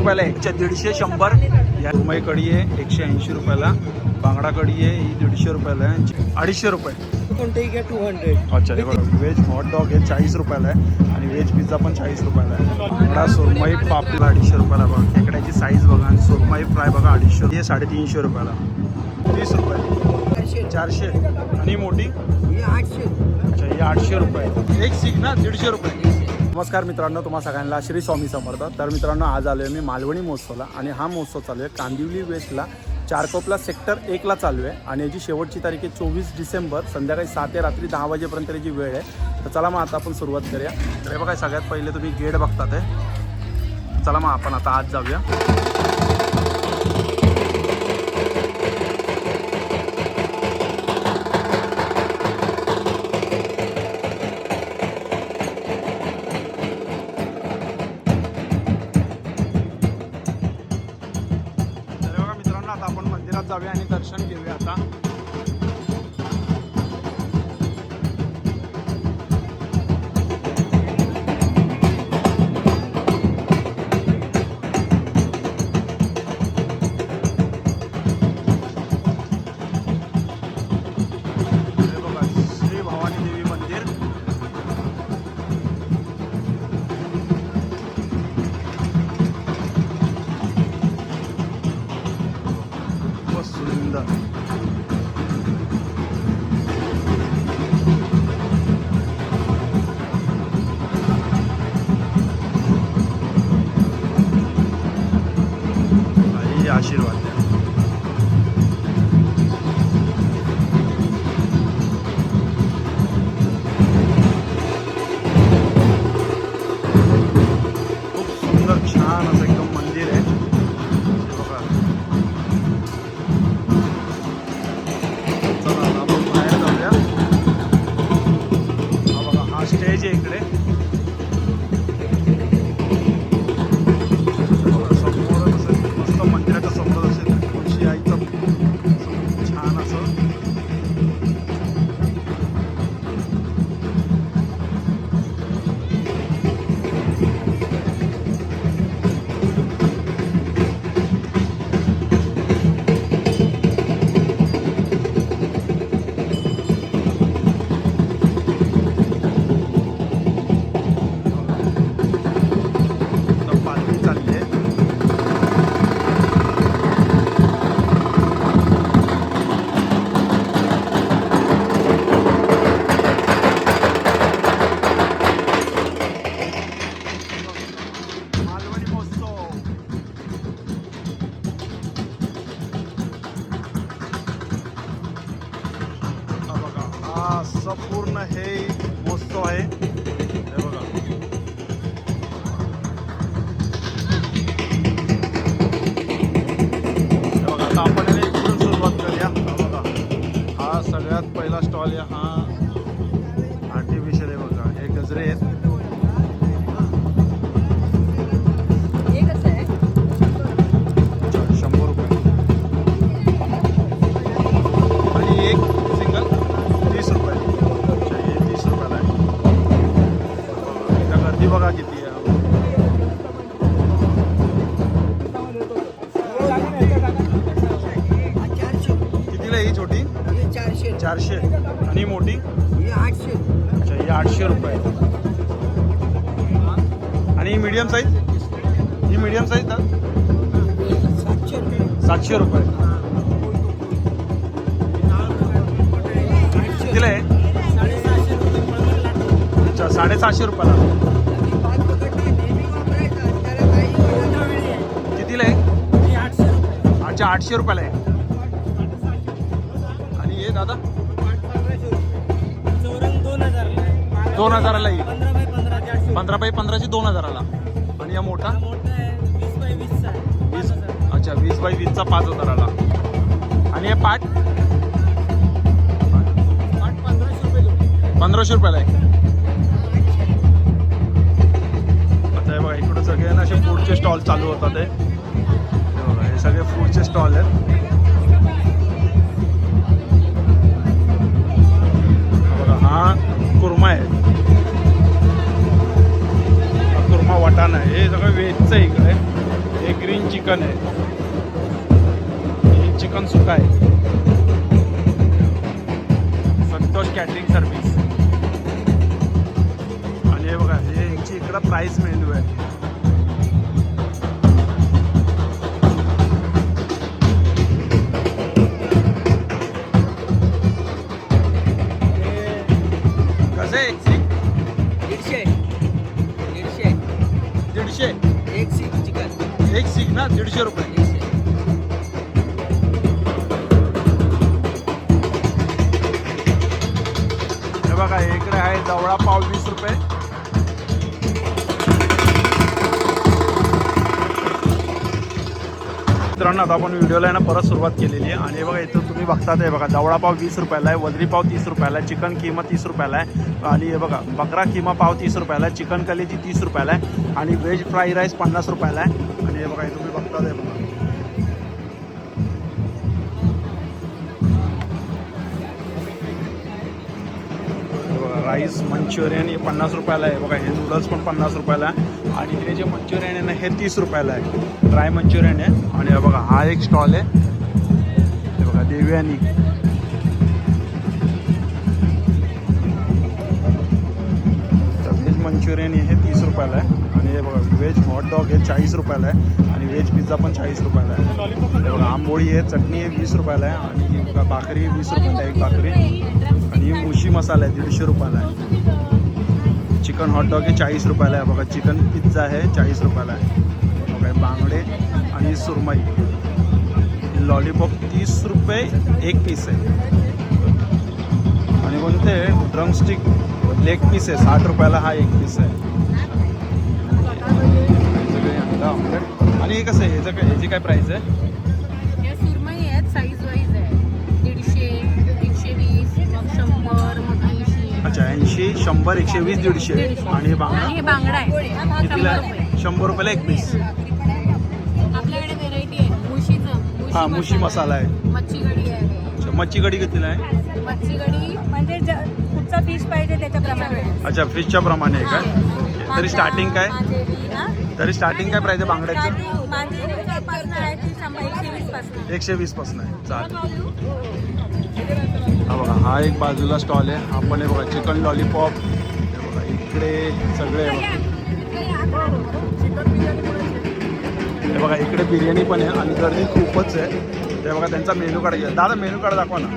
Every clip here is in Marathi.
रुपयाला आहे एकशे दीडशे शंभर. या रुमाई कढी आहे एकशे ऐंशी रुपयाला. बांगडा कढी आहे ही दीडशे रुपयाला आहे. अडीचशे रुपये. कोणतेही घ्या टू हंड्रेड अच्छा हे बघा. व्हेज हॉट डॉग आहे चाळीस रुपयाला आहे. आणि व्हेज पिझ्झा पण चाळीस रुपयाला आहे. बांगडा सुरमई पापला अडीचशे रुपयाला बघा. खेकड्याची साईज बघा. आणि सुरमई फ्राय बघा अडीचशे हे साडेतीनशे रुपयाला. तीस रुपये. चारशे. आणि ही मोठी आठशे. अच्छा ही आठशे रुपये. एक सीख ना दीडशे रुपये. नमस्कार मित्रांनो तुम्हा सगळ्यांना श्री स्वामी समर्थ. तर मित्रांनो आज आलो आहे मी मालवणी महोत्सवला आणि हा महोत्सव चालू आहे कांदिवली वेस्टला. चारकोपला सेक्टर एकला चालू आहे आणि याची शेवटची तारीख आहे चोवीस डिसेंबर संध्याकाळी सात ते रात्री दहा वाजेपर्यंत याची वेळ आहे. तर चला मग आता आपण सुरुवात करूया. तर हे बघा सगळ्यात पहिले तुम्ही गेट बघतात आहे चला मग आपण आता आज जाऊया. सातशे रुपये. रुपये अच्छा साडेसहाशे रुपयाला. कितीला आहे आठशे अच्छा आठशे रुपयाला आहे. आणि हे दादा? दोन हजार दोन हजाराला येईल पंधरा बाय पंधराची दोन हजाराला. आणि या मोठा? अच्छा वीस बाय वीसचा पाच हजाराला. आणि हे पाट पंधराशे रुपये पंधराशे रुपयाला आहे आता हे बघा इकडे सगळे ना असे फूडचे स्टॉल चालू होतात हे. बघा हे सगळे फूडचे स्टॉल आहेत. बघा इकडे आहे जवळा पाव वीस रुपये. मित्रांनो आता आपण व्हिडिओला आहे ना परत सुरुवात केलेली आहे. आणि हे बघा इथं तुम्ही बघतात हे बघा जवळा पाव वीस रुपयाला आहे वजरी पाव तीस रुपयाला आहे चिकन किमा तीस रुपयाला आहे. आणि हे बघा बकरा किमा पाव तीस रुपयाला आहे चिकन कलेजी तीस रुपयाला आहे. आणि व्हेज फ्राई राईस पन्नास रुपयाला आहे. आणि हे बघा तुम्ही बघतात आहे राईस मंचुरियन हे पन्नास रुपयाला आहे. बघा हे नूडल्स पण पन्नास रुपयाला आहे. आणि हे जे मंचुरियन आहे ना हे तीस रुपयाला आहे. ड्राय मंचुरियन आहे. आणि बघा हा एक स्टॉल आहे. हे बघा देवयानी तर व्हेज मंचुरियन हे तीस रुपयाला आहे. आणि हे बघा व्हेज हॉट डॉग हे चाळीस रुपयाला आहे. आणि व्हेज पिझ्झा पण चाळीस रुपयाला आहे. हे बघा आंबोळी आहे चटणी आहे वीस रुपयाला आहे. आणि बघा भाकरी वीस रुपयाला आहे एक भाकरी. आणि उशी मुशी मसाला आहे दीडशे रुपयाला आहे. चिकन हॉट डॉग हे चाळीस रुपयाला आहे. बघा चिकन पिझ्झा आहे चाळीस रुपयाला आहे. बघा बांगडे आणि सुरमई. लॉलीपॉप तीस रुपये एक पीस आहे. आणि कोणते? ड्रमस्टिक लेग पीस आहे. साठ रुपयाला हा एक पीस आहे. आणि हे कसं आहे? याचं काय याची काय प्राईस आहे? सुरमई आहेत साईज अच्छा ऐंशी शंभर एकशे वीस दीडशे. आणि हे बांगडा? आणि हे बांगडा आहे. कितीला? शंभर रुपये. शंभर रुपयाला एक पीस आपल्याकडे व्हेरायटी आहे. मुशीचं. हा मुशी मसाला. आहे. मच्छी आहे. अच्छा मच्छी कढी कितीला आहे? मच्छी म्हणजे ज- कुठचा फिश पाहिजे त्याच्याप्रमाणे अच्छा फिशच्या प्रमाणे आहे काय ओके. तरी स्टार्टिंग काय? मांदेली, हा? तरी स्टार्टिंग काय प्राईस आहे बांगड्याची? स्टार्टिंग मांदेली पासून आहे ती शंभर एकशे वीसपासून एकशे वीसपासून आहे. चालेल. हा बघा हा एक बाजूला स्टॉल आहे. आपण हे बघा चिकन लॉलीपॉप हे बघा इकडे सगळे बघा. हे बघा इकडे बिर्याणी पण आहे आणि गर्दी खूपच आहे. ते बघा त्यांचा मेनू कार्ड घ्या दादा मेनू कार्ड दाखवा ना.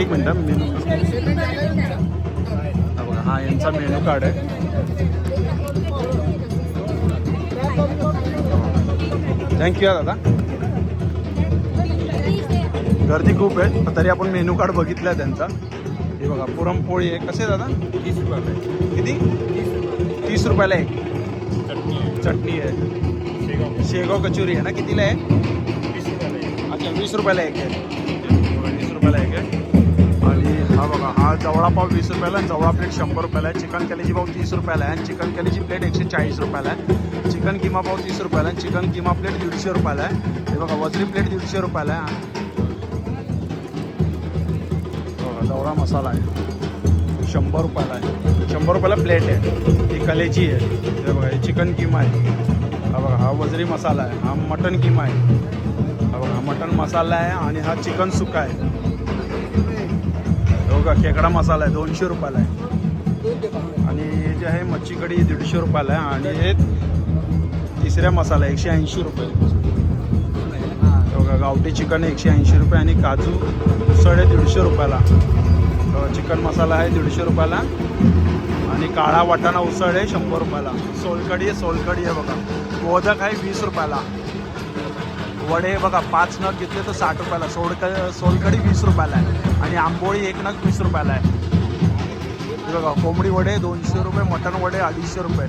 एक मिनिट एक मेनू हा बघा हा यांचा मेनू कार्ड आहे. थँक्यू दादा. गर्दी खूप आहे पण तरी आपण मेनू कार्ड बघितलं त्यांचा. हे बघा पुरणपोळी आहे. कसे दादा? तीस रुपयाला किती? तीस रुपयाला एक. चटणी आहे. शेगाव. कचोरी आहे ना कितीला आहे. अच्छा वीस रुपयाला एक आहे. वीस रुपयाला एक आहे. हा बघा हा जवळापाव वीस रुपयाला आणि जवळा प्लेट शंभर रुपयाला आहे. चिकन कॅलीची पाव तीस रुपयाला आहे आणि चिकन कॅलीची प्लेट एकशे चाळीस रुपयाला आहे. चिकन किमा पाव तीस रुपयाला आहे चिकन किमा प्लेट दीडशे रुपयाला आहे. हे बघा वजरी प्लेट दीडशे रुपयाला आहे. बघा जवळा मसाला आहे. शंभर रुपयाला आहे. शंभर रुपयाला प्लेट आहे. ही कलेची आहे. हे बघा हे चिकन किमा आहे. हा बघा हा वजरी मसाला आहे. हा मटन किमा आहे. हा बघा हा मटन मसाला आहे आणि हा चिकन सुका आहे. बघा खेकडा मसाला आहे दोनशे रुपयाला आहे. आणि हे जे आहे मच्छी कढी दीडशे रुपयाला आहे. आणि हे तिसऱ्या मसाला एकशे ऐंशी रुपये. बघा गावठी चिकन एकशे ऐंशी रुपये आणि काजू उसळ आहे दीडशे रुपयाला. चिकन मसाला आहे दीडशे रुपयाला. आणि काळा वाटाणा उसळ आहे शंभर रुपयाला. सोलकढी आहे सोलकढी आहे बघा. मोदक आहे वीस रुपयाला. वडे बघा पाच नग घेतले तर साठ रुपयाला. सोडक सोलकढी वीस रुपयाला आहे. आणि आंबोळी एक नग वीस रुपयाला आहे. बघा कोंबडी वडे दोनशे रुपये मटण वडे अडीचशे रुपये.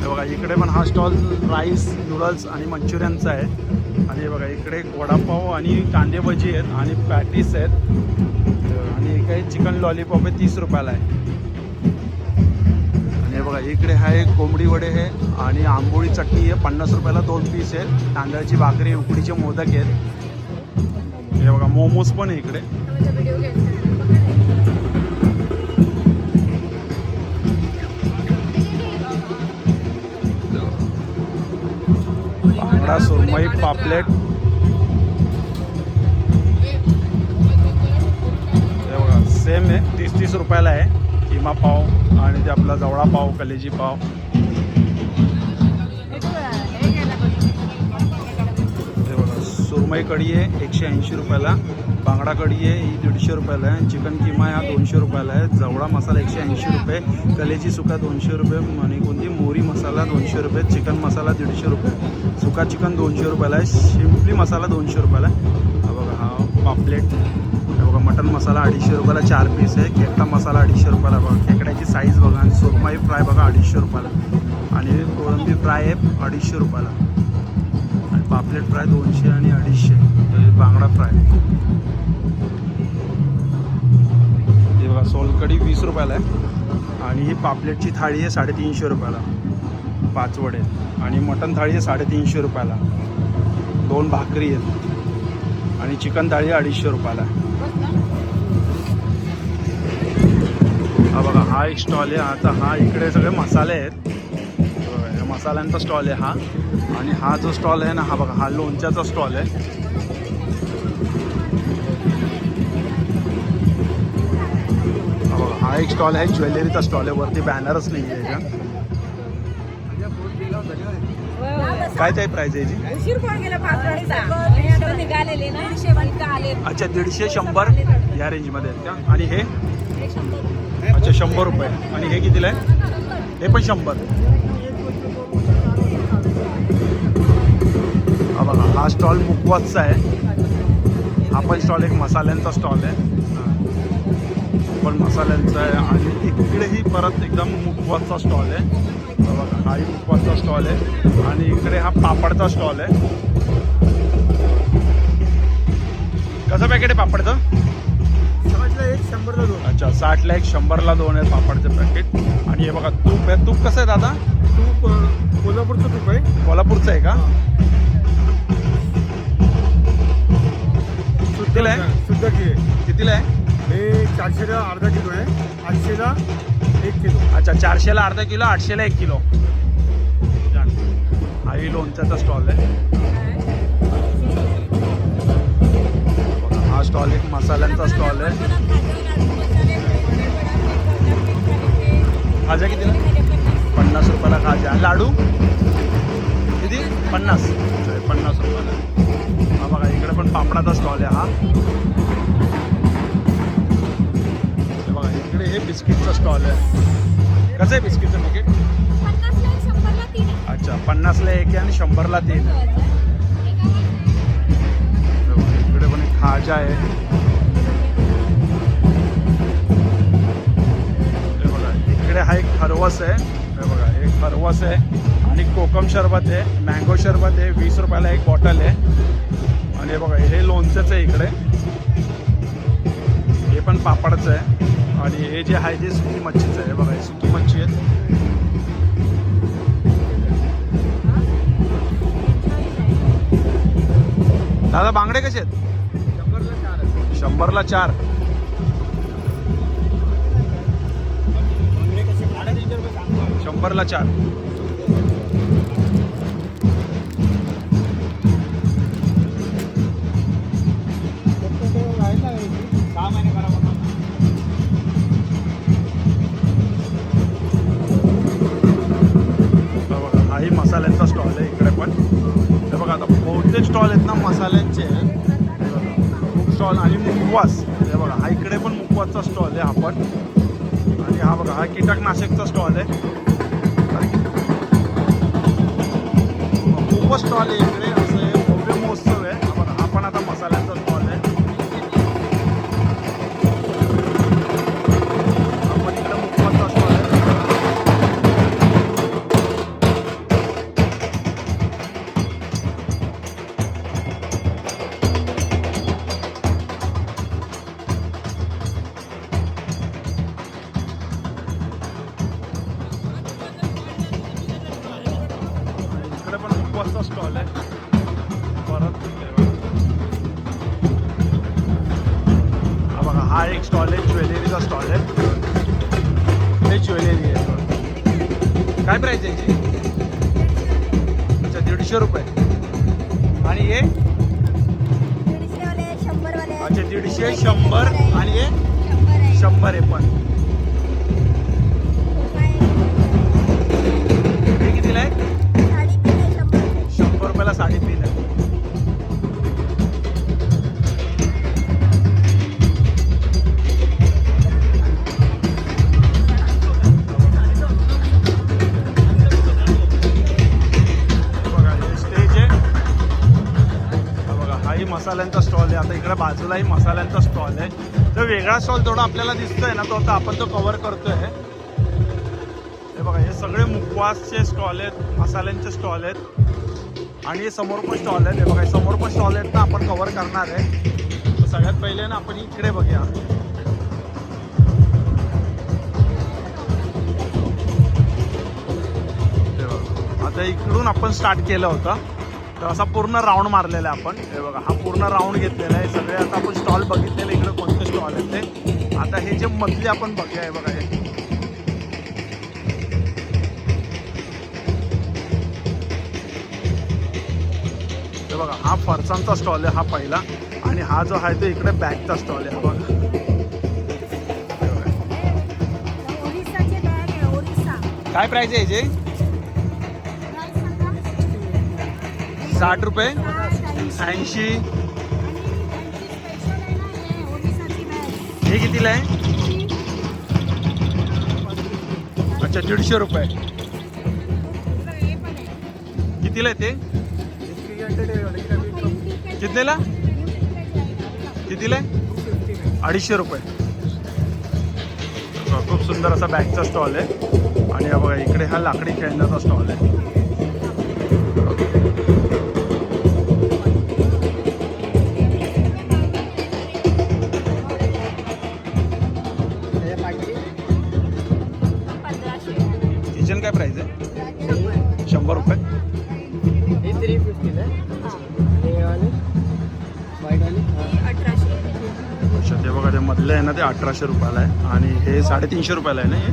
हे बघा इकडे पण हा स्टॉल राईस नूडल्स आणि मंचुरियनचा आहे. आणि बघा इकडे वडापाव आणि कांदे भजी आहेत आणि पॅटीस आहेत. आणि हे काही चिकन लॉलीपॉप आहे तीस रुपयाला आहे. बघा इकडे हा एक कोंबडी वडे आहे आणि आंबोळी चटणी आहे. पन्नास रुपयाला दोन पीस आहे तांदळाची भाकरी उकडीचे मोदक आहेत. हे बघा मोमोज पण आहे इकडे. बांगडा सुरमई पापलेट. हे बघा सेम आहे. तीस तीस रुपयाला आहे. किमा पाव. आणि ते आपला जवळा पाव कलेजी पाव. हे बघा सुरमई कढी आहे एकशे ऐंशी रुपयाला. बांगडा कढी आहे ही दीडशे रुपयाला आहे. चिकन किमा हा दोनशे रुपयाला आहे. जवळा मसाला एकशे ऐंशी रुपये. कलेजी सुका दोनशे रुपये. आणि कोणती? मोरी मसाला दोनशे रुपये. चिकन मसाला दीडशे रुपये. सुका चिकन दोनशे रुपयाला आहे. शिंपली मसाला दोनशे रुपयाला आहे. हा बघा हा पापलेट. बघा मटन मसाला अडीचशे रुपयाला चार पीस आहे. खेकडा मसाला अडीचशे रुपयाला बघा. खेकड्याची साईज बघा आणि सुरमाई फ्राय बघा अडीचशे रुपयाला. आणि कोळंबी फ्राय आहे अडीचशे रुपयाला. आणि पापलेट फ्राय दोनशे आणि अडीचशे. बांगडा फ्राय हे बघा सोलकढी वीस रुपयाला आहे. आणि ही पापलेटची थाळी आहे साडेतीनशे रुपयाला. पाच वडे. आणि मटन थाळी आहे साडेतीनशे रुपयाला. दोन भाकरी आहेत. आणि चिकन थाळी आहे अडीचशे रुपयाला. हा हा एक स्टॉल आहे. आता हा इकडे सगळे मसाले आहेत. हे मसाल्यांचा स्टॉल आहे हा. आणि हा जो स्टॉल आहे ना हा बघा हा लोणच्याचा स्टॉल आहे. हा हा एक स्टॉल आहे ज्वेलरीचा स्टॉल आहे. वरती बॅनरच नाही आहे काय काय प्राइस आहे अच्छा दीडशे शंभर या रेंजमध्ये आहेत का? आणि हे? अच्छा शंभर रुपये. आणि हे कितीला आहे? हे पण शंभर. हा बघा हा स्टॉल मुकवासचा आहे. हा पण स्टॉल एक मसाल्यांचा स्टॉल आहे. पण मसाल्यांचा आहे. आणि इकडेही परत एकदम मुकवासचा स्टॉल आहे. बघा हाही मुकवासचा स्टॉल आहे. आणि इकडे हा पापडचा स्टॉल आहे. कसं पॅकेट आहे पापडचं? शंभरला दोन. अच्छा साठला एक शंभरला दोन आहे पापडचे पॅकेट आणि हे बघा तूप आहे. तूप कसं आहे दादा? तूप कोल्हापूरचं तूप आहे. कोल्हापूरचं आहे का? कितीला आहे? शुद्ध आहे. कितीला आहे? हे चारशेला अर्धा किलो आहे. आठशेला एक किलो. अच्छा चारशेला अर्धा किलो आठशेला एक किलो. हाही लोणच्याचा स्टॉल आहे. हा स्टॉल एक मसाल्यांचा स्टॉल आहे. खाजा कितीला पन्नास रुपयाला खाजा. लाडू? किती? पन्नास. पन्नास रुपयाला. हा बघा इकडे पण पापडाचा स्टॉल आहे हा. बघा इकडे हे बिस्किटचा स्टॉल आहे. कसं आहे बिस्किटचं पॅकेट अच्छा पन्नासला एक आहे आणि शंभरला तीन मजा आहे बघा इकडे हा एक खरवस आहे. हे बघा एक खरवस आहे. आणि कोकम शरबत आहे. मँगो शरबत आहे. वीस रुपयाला एक बॉटल आहे. आणि हे बघा हे लोणचंच आहे इकडे. हे पण पापडचं आहे. आणि हे जे आहे ते सुकी मच्छीचं आहे. बघा हे सुकी मच्छी आहे दादा बांगडे कसे आहेत? शंभरला चार. शंभरला चार. शंभर आहे पण. हे कितीला आहे? शंभर रुपयाला साडेतीन आहे. बघा स्टेज आहे. बघा मसाल्यांचा स्टॉल आहे. आता इकडे बाजूलाही मसाल्यांचा वेगळा स्टॉल थोडा आपल्याला दिसतोय ना तो आता आपण तो कव्हर करतोय. हे बघा हे सगळे मुखवासचे स्टॉल आहेत मसाल्यांचे स्टॉल आहेत. आणि हे समोर पण स्टॉल आहेत. हे बघा समोर पण स्टॉल आहेत ना आपण कव्हर करणार आहे. सगळ्यात पहिले ना आपण इकडे बघूया. आता इकडून आपण स्टार्ट केलं होतं. तर असा पूर्ण राऊंड मारलेला आहे आपण. हे बघा हा पूर्ण राऊंड घेतलेला आहे. सगळे आता आपण स्टॉल बघितलेले इकडे कोणते स्टॉल आहेत ते. आता हे जे मधले आपण बघूया हे बघा हे. हे बघा हा फरसांचा स्टॉल आहे हा पहिला. आणि हा जो आहे तो इकडे बॅगचा स्टॉल आहे हा बघा. काय प्राइस आहे याचे? साठ रुपये ऐंशी. हे कितीला आहे? अच्छा दीडशे रुपये. कितीला आहे ते? कितीला कितीला आहे? अडीचशे रुपये. खूप सुंदर असा बॅगचा स्टॉल आहे. आणि बघा इकडे हा लाकडी खेळण्याचा स्टॉल आहे. शंभर रुपये. अच्छा ते बघा ते मधलं आहे ना ते अठराशे रुपयाला आहे. आणि हे साडेतीनशे रुपयाला आहे ना हे?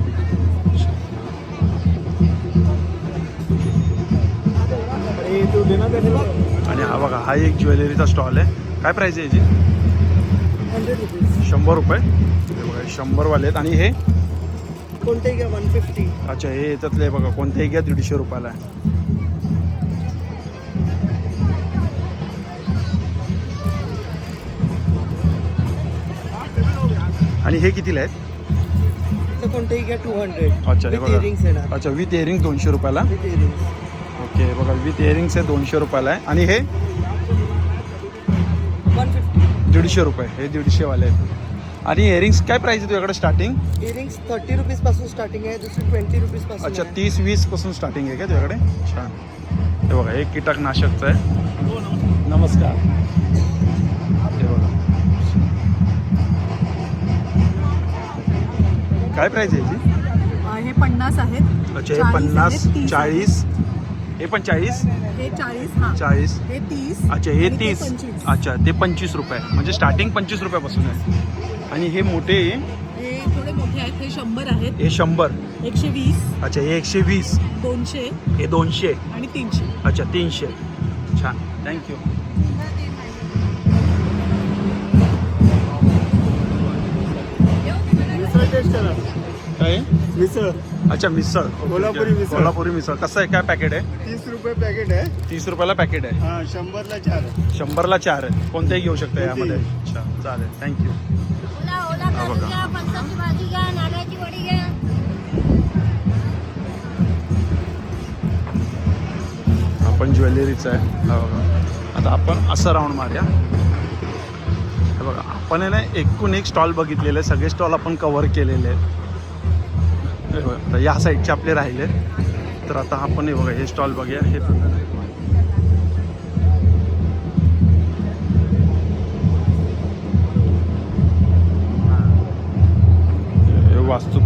आणि हा बघा हा एक ज्वेलरीचा स्टॉल आहे. काय प्राइस आहे याची? शंभर रुपये. हे बघा शंभरवाले आहेत. आणि हे? कोणते घ्या वन फिफ्टी अच्छा हे याच्यातले बघा कोणतेही घ्या दीडशे रुपयाला आहे. आणि हे कितीला आहेत? कोणतेही घ्या टू हंड्रेड अच्छा हे इयरिंग्स बघा. अच्छा विथ इयरिंग दोनशे रुपयाला? विथ इयरिंग्स ओके बघा विथ दोनशे रुपयाला आहे. आणि हे? वन फिफ्टी दीडशे रुपये. हे दीडशेवाले आहेत. आणि इयरिंग्स काय प्राईस आहे तुझ्याकडे स्टार्टिंग इयरिंग्स थर्टी रुपीज़ पासून स्टार्टिंग आहे दुसरी ट्वेंटी रुपीज़ पासून अच्छा आहे. तीस वीस पासून स्टार्टिंग आहे का तुझ्याकडे? छान. हे बघा हे कीटकनाशकचं आहे. नमस्कार. काय प्राईस आहे याची? हे पन्नास आहेत. अच्छा हे 40 पन्नास आहेत, 30 चाळीस. हे पण चाळीस? हे चाळीस हा. चाळीस. हे तीस अच्छा हे आणि ते तीस. अच्छा ते पंचवीस रुपये. म्हणजे स्टार्टिंग पंचवीस रुपयापासून आहे. आणि हे मोठे हे थोडे मोठे आहेत हे शंभर आहेत. हे शंभर. एकशे वीस. अच्छा हे एकशे वीस. दोनशे. हे दोनशे. आणि तीनशे. अच्छा तीनशे. छान. थँक्यू मिसळ टेस्ट करा काय? मिसळ. अच्छा मिसळ. ओके, कोल्हापुरी. मिसळ. कोल्हापुरी मिसळ. कसं आहे? काय पॅकेट आहे? तीस रुपये पॅकेट आहे. तीस रुपयाला पॅकेट आहे. हा शंभरला चार शंभरला चार आहे. कोणतेही घेऊ शकता यामध्ये. अच्छा चालेल. थँक्यू हा आपण ज्वेलरीचं आहे. हा बघा. आता आपण असं राऊंड मारूया. हे बघा आपण आहे ना एकूण एक स्टॉल बघितलेले आहे. सगळे स्टॉल आपण कव्हर केलेले आहेत. या साईडचे आपले राहिले. तर आता आपण हे बघा हे स्टॉल बघूया. हे हे वास्तू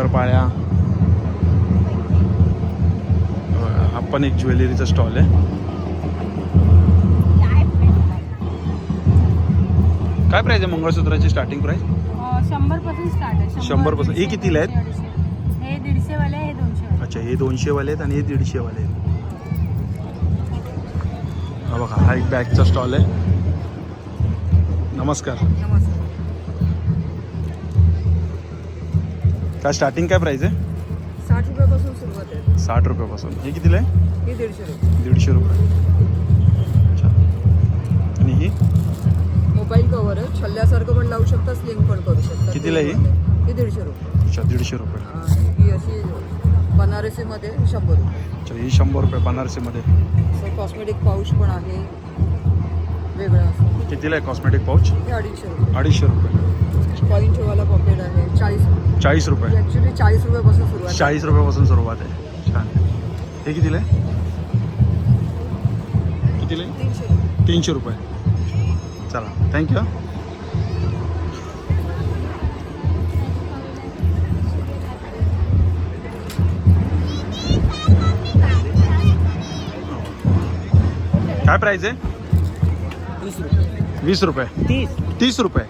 शंकरपाळ्या. हा पण एक ज्वेलरीचा स्टॉल आहे. काय प्राइस आहे मंगळसूत्राची स्टार्टिंग प्राइस शंभरपासून शंभरपासून हे कितीला आहेत? अच्छा हे दोनशे वाले आहेत आणि हे दीडशे वाले आहेत. हा बघा हा एक बॅगचा स्टॉल आहे. नमस्कार. नमस्कार. काय स्टार्टिंग काय प्राइस आहे? साठ रुपयापासून सुरुवात आहे. साठ रुपयापासून. हे कितीला आहे? ही दीडशे रुपये. दीडशे रुपये. अच्छा. आणि ही? मोबाईल कव्हर आहे. छल्ल्यासारखं पण लावू शकता स्लिंग पण करू शकता. कितीला ही? ही दीडशे रुपये. अच्छा दीडशे रुपये. आणि ही अशी बनारसीमध्ये शंभर रुपये. अच्छा ही शंभर रुपये बनारसीमध्ये. कॉस्मेटिक पाऊच पण आहे. वेगळं कितीला आहे कॉस्मेटिक पाऊच हे अडीचशे रुपये. अडीचशे रुपये. कॉईनचेवाला पॉकेट आहे. चाळीस रुपये. चाळीस रुपये. ॲक्च्युली चाळीस रुपयापासून सुरुवात आहे. चाळीस रुपयापासून सुरुवात आहे. छान. हे कितीला आहे? कितीला आहे? तीनशे. रुपये तीनशे रुपये. चला थँक्यू काय प्राईज आहे? वीस रुपये. तीस. तीस रुपये?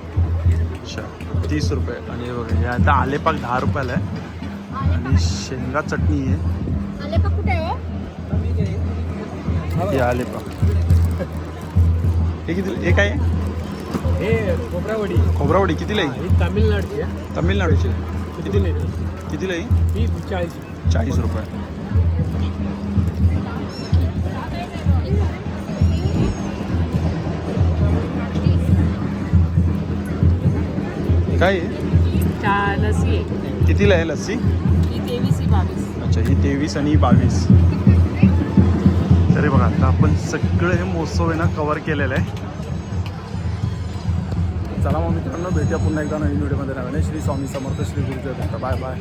अच्छा तीस रुपये. आणि हे बघा हे आता आलेपाक दहा रुपयाला आहे. आणि शेंगा चटणी आहे. आले का कुठे आहे? हे आलेपाक. हे किती हे काय? आहे हे कोपरावडी खोबरावडी कितीला आहे? ही तामिळनाडूची आहे. तमिळनाडूची. किती नाही कितीला आहे? ही चाळीस. चाळीस रुपये. काय? आहे? लसी आहे कितीला आहे लस्सी? ही तेवीस ही बावीस. अच्छा ही तेवीस आणि ही बावीस. तरी बघा आता आपण सगळं हे महोत्सव आहे ना कव्हर केलेलं आहे. चला मग मित्रांनो भेटूया पुन्हा एकदा नवीन व्हिडिओमध्ये नव्याने श्री स्वामी समर्थ श्री गुरुदेव बाय बाय